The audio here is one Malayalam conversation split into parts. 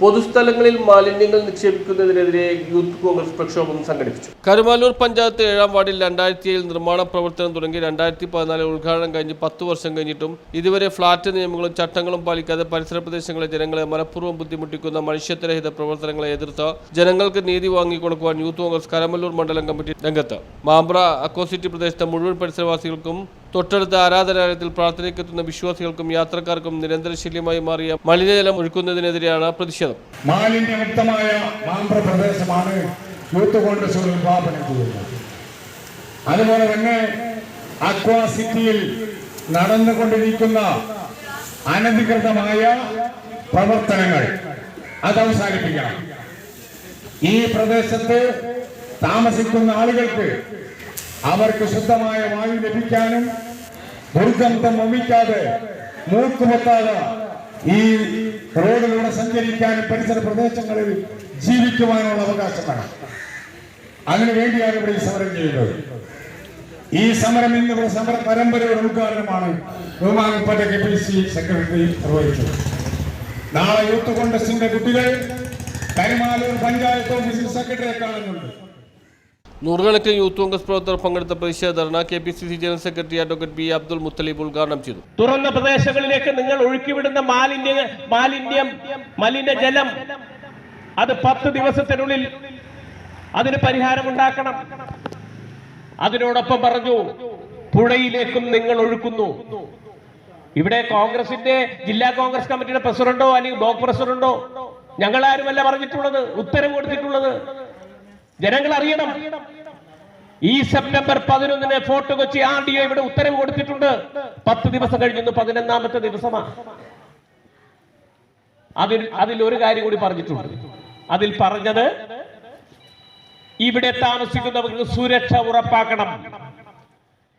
പൊതുസ്ഥലങ്ങളിൽ മാലിന്യങ്ങൾ നിക്ഷേപിക്കുന്നതിനെതിരെ യൂത്ത് കോൺഗ്രസ് പ്രക്ഷോഭം സംഘടിപ്പിച്ചു. കരുമാലൂർ പഞ്ചായത്ത് ഏഴാം വാർഡിൽ രണ്ടായിരത്തി ഏഴിൽ നിർമ്മാണ പ്രവർത്തനം തുടങ്ങി രണ്ടായിരത്തി പതിനാലിൽ ഉദ്ഘാടനം കഴിഞ്ഞ് പത്ത് വർഷം കഴിഞ്ഞിട്ടും ഇതുവരെ ഫ്ളാറ്റ് നിയമങ്ങളും ചട്ടങ്ങളും പാലിക്കാതെ പരിസര പ്രദേശങ്ങളിലെ ജനങ്ങളെ മനഃപൂർവം ബുദ്ധിമുട്ടിക്കുന്ന മനുഷ്യത്വരഹിത പ്രവർത്തനങ്ങളെ എതിർത്ത് ജനങ്ങൾക്ക് നീതി വാങ്ങിക്കൊടുക്കുവാൻ യൂത്ത് കോൺഗ്രസ് കരമല്ലൂർ മണ്ഡലം കമ്മിറ്റി രംഗത്ത്. മാമ്പ്ര അക്കോസിറ്റി പ്രദേശത്തെ മുഴുവൻ പരിസരവാസികൾക്കും തൊട്ടടുത്ത ആരാധനാലയത്തിൽ പ്രാർത്ഥനയ്ക്കെത്തുന്ന വിശ്വാസികൾക്കും യാത്രക്കാർക്കും നിരന്തര ശല്യമായി മാറിയ മലിനജലം ഒഴുക്കുന്നതിനെതിരെയാണ് പ്രതിഷേധം. മാലിന്യമുക്തമായ പ്രദേശമാണ് യൂത്ത് കോൺഗ്രസ് അതുപോലെ തന്നെ അക്വാ സിറ്റിയിൽ നടന്നുകൊണ്ടിരിക്കുന്ന അനധികൃതമായ പ്രവർത്തനങ്ങൾ അത് അവസാനിപ്പിക്കണം. ഈ പ്രദേശത്ത് താമസിക്കുന്ന ആളുകൾക്ക് അവർക്ക് ശുദ്ധമായ വായു ലഭിക്കാനും ദുർഗന്ധം വമിക്കാതെ മൂക്കുമെത്താതെ ഈ റോഡിലൂടെ സഞ്ചരിക്കാനും പരിസര പ്രദേശങ്ങളിൽ ജീവിക്കുവാനുള്ള അവകാശമാണ്. അതിനു വേണ്ടിയാണ് ഇവിടെ ഈ സമരം ചെയ്യുന്നത്. ഈ സമരം ഇന്ന് ഇവിടെ സമര പരമ്പരയുടെ ഉദ്ഘാടനമാണ് കെ പി സി സെക്രട്ടറി നിർവഹിച്ചത്. നാളെ യൂത്ത് കോൺഗ്രസിന്റെ കുട്ടികൾ കരിമാലൂർ പഞ്ചായത്ത് ഓഫീസിൽ സെക്രട്ടറിയെ കാണുന്നുണ്ട്. നൂറുകണക്കിന് യൂത്ത് കോൺഗ്രസ് പ്രവർത്തകർ പങ്കെടുത്ത പ്രതിഷേധ dharna K P C C general secretary advocate B Abdul Muthaleeb ഉദ്ഘാടനം ചെയ്തു. തുറന്ന പ്രദേശങ്ങളിലേക്ക് നിങ്ങൾ ഒഴുക്കിവിടുന്ന മാലിന്യ മാലിന്യം മലിനജലം അത് പത്ത് ദിവസത്തിനുള്ളിൽ അതിന് പരിഹാരം ഉണ്ടാക്കണം അതിനോടൊപ്പം പറഞ്ഞു പുഴയിലേക്കും നിങ്ങൾ ഒഴുക്കുന്നു. ഇവിടെ കോൺഗ്രസിന്റെ ജില്ലാ കോൺഗ്രസ് കമ്മിറ്റിയുടെ പ്രസിഡന്റോ അല്ലെങ്കിൽ ബ്ലോക്ക് പ്രസിഡന്റോ ഞങ്ങളാരുമല്ല പറഞ്ഞിട്ടുള്ളത് ഉത്തരവ് കൊടുത്തിട്ടുള്ളത്. ജനങ്ങൾ അറിയണം ഈ സെപ്റ്റംബർ പതിനൊന്നിന് Fort Kochi R D O ഇവിടെ ഉത്തരവ് കൊടുത്തിട്ടുണ്ട്. പത്ത് ദിവസം കഴിഞ്ഞു പതിനൊന്നാമത്തെ ദിവസമാണ്. അതിൽ അതിൽ ഒരു കാര്യം കൂടി പറഞ്ഞിട്ടുണ്ട്. അതിൽ പറഞ്ഞത് ഇവിടെ താമസിക്കുന്നവർക്ക് സുരക്ഷ ഉറപ്പാക്കണം.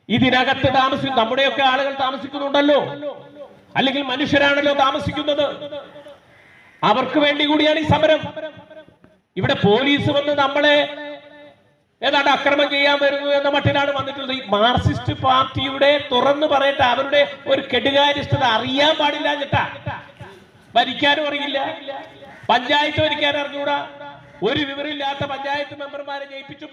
ഇതിനകത്ത് താമസിക്കും നമ്മുടെയൊക്കെ ആളുകൾ താമസിക്കുന്നുണ്ടല്ലോ. അല്ലെങ്കിൽ മനുഷ്യരാണല്ലോ താമസിക്കുന്നത്. അവർക്ക് വേണ്ടി കൂടിയാണ് ഈ സമരം. ഇവിടെ പോലീസ് വന്ന് നമ്മളെ ഏതാണ്ട് അക്രമം ചെയ്യാൻ വരുന്നു എന്ന മട്ടിലാണ് വന്നിട്ടുള്ളത്. ഈ മാർക്സിസ്റ്റ് പാർട്ടിയുടെ തുറന്നു പറയട്ടെ അവരുടെ ഒരു കെടുകാര്യസ്ഥത അറിയാൻ പാടില്ല ചേട്ടാ ഭരിക്കാനും അറിയില്ല. പഞ്ചായത്ത് ഭരിക്കാൻ അറിഞ്ഞൂടാ ഒരു വിവരമില്ലാത്ത പഞ്ചായത്ത് മെമ്പർമാരെ ജയിപ്പിച്ചു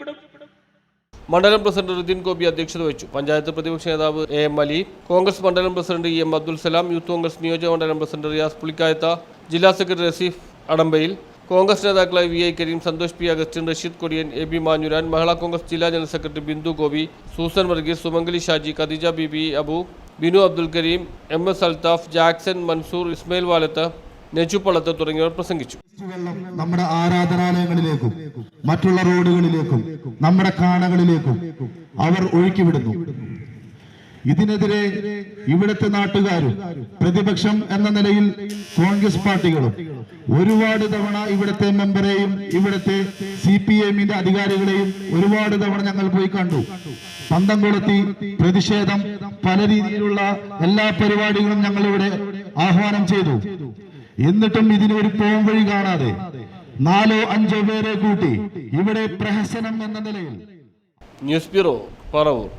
മണ്ഡലം പ്രസിഡന്റ് റുദ്ദീൻ ഗോപി അധ്യക്ഷത വഹിച്ചു. പഞ്ചായത്ത് പ്രതിപക്ഷ നേതാവ് എ എം അലി കോൺഗ്രസ് മണ്ഡലം president E M Abdul Salam youth Congress നിയോജക മണ്ഡലം പ്രസിഡന്റ് റിയാസ് പുളിക്കായത്ത ജില്ലാ സെക്രട്ടറി റസീഫ് അടമ്പയിൽ കോൺഗ്രസ് നേതാക്കളായ V I Kareem Santhosh P Augustine Rasheed Kodiyan A B Manjooran Mahila Congress ജില്ലാ general secretary Bindu Gopi Susan Varghese Sumangali Shaji Khadeeja Bibi Abu Binu Abdul Kareem M S Althaf Jackson Mansoor Ismail Valath Neju തുടങ്ങിയവർ പ്രസംഗിച്ചു. നമ്മുടെ ആരാധനാലയങ്ങളിലേക്കും മറ്റുള്ള റോഡുകളിലേക്കും നമ്മുടെ കാണകളിലേക്കും അവർ ഒഴുക്കിവിടുന്നു ഇതിനെതിരെ ഇവിടുത്തെ നാട്ടുകാരും പ്രതിപക്ഷം എന്ന നിലയിൽ കോൺഗ്രസ് പാർട്ടികളും ഒരുപാട് തവണ ഇവിടുത്തെ മെമ്പറെയും ഇവിടുത്തെ സി പി എമ്മിന്റെ അധികാരികളെയും ഒരുപാട് തവണ ഞങ്ങൾ പോയി കണ്ടു. പന്തം കൊളുത്തി പ്രതിഷേധം പല രീതിയിലുള്ള എല്ലാ പരിപാടികളും ഞങ്ങൾ ഇവിടെ ആഹ്വാനം ചെയ്തു. എന്നിട്ടും ഇതിന് ഒരു പോംവഴി കാണാതെ നാലോ അഞ്ചോ പേരെ കൂട്ടി ഇവിടെ പ്രഹസനം എന്ന നിലയിൽ. News bureau Paravur.